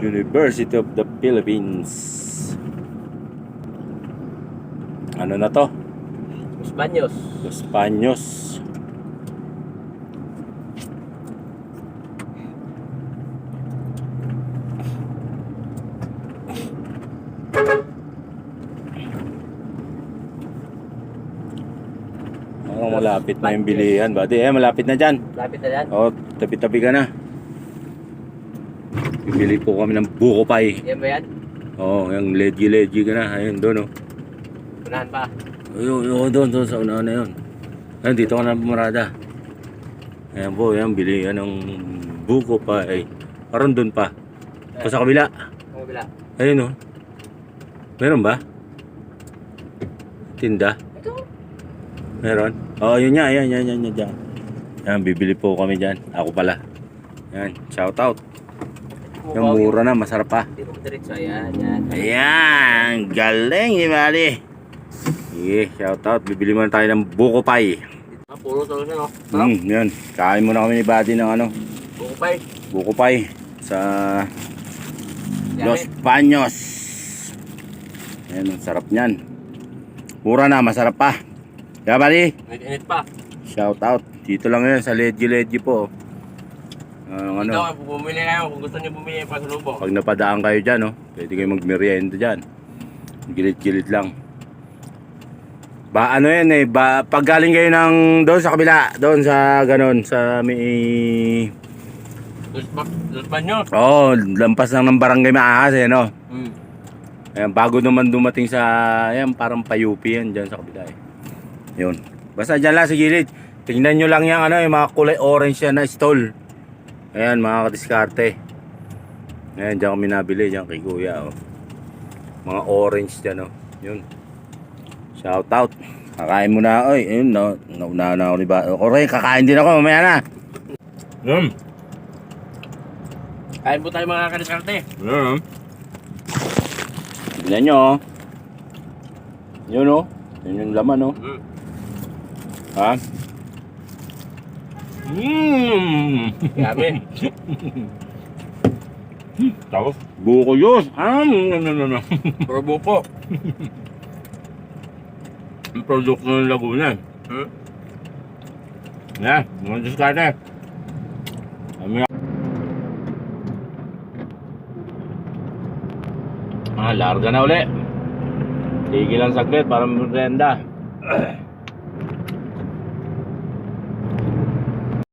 University of the Philippines. Ano na to? Los Baños. Los. Oh, malapit na yung bilihan, buddy. Eh, malapit na dyan. Lapit na yan. Oh, tabi-tabi ka na. Bibili po kami ng buko pie. Yan ba yan? Oh, yung ledgy-ledgy ka na. Ayun, doon, oh. Unahan pa. Ayun, yun, doon, doon, sa unahan na yun. Ayun, dito ka na pumarada. Ayan po, yan, bili yan ng buko pa. Ay, parang doon pa. Pa sa kabila. Ang bila. Ayun, oh. Meron ba? Tinda? Ito. Meron? Oo, oh, yun yan, yan, yan, yan, yan, dyan. Yan, bibili po kami dyan. Ako pala. Yan, shout out. Yung mura na, masarap pa. Diretso. Ayan, yan. Ayan, galing ni Mali. Sige, shout out. Bibili muna tayo ng buko pie. Ah, puro sa ano. Hmm, yan. Kain muna kami ni Buddy ng ano, Bukupay. buko pie sa Los. Paños. Ayan, ang sarap niyan. Mura na, masarap pa. Kaya Buddy, Init pa. shout out. Dito lang yan sa Ledgy Ledgy po. Ang Ito, ano, bumili kayo kung gusto niyo bumili pa sa lubo. pag napadaan kayo dyan, oh, pwede kayo magmerienda dyan. Gilid-gilid lang. Ba ano yan eh, ba, pag galing kayo ng doon sa kabila, doon sa ganon, sa may... Los, Ba- Los Baños. Oh, lampas lang ng barangay Maahas eh, no? Hmm. Ayan, bago naman dumating sa, ayan, parang payupi yan dyan sa kabila eh. Yun. Basta dyan lang sa gilid. Tingnan nyo lang yung ano, yung mga kulay orange yan na stall. Ayan, mga kadiskarte. Ayan, dyan kami nabili, dyan kay kuya, oh. Mga orange dyan, oh. Yun. Shout out. Kakain muna, oy. Ayun, na, nauna na ako ni ba. Okay, kakain din ako, mamaya na. Yun. Kain po tayo mga kadiskarte. Yun. Tignan nyo, oh. Yun, oh. Yun yung laman, oh. Hmm. Ha? Mmm! Yummy. Tapos, buko yun. Ah, no, no, no, no. Puro buko. Ang product ng Laguna. Hmm. Yan, mga diskarte. Kami Ah, larga na uli. Tigil lang saglit para merenda.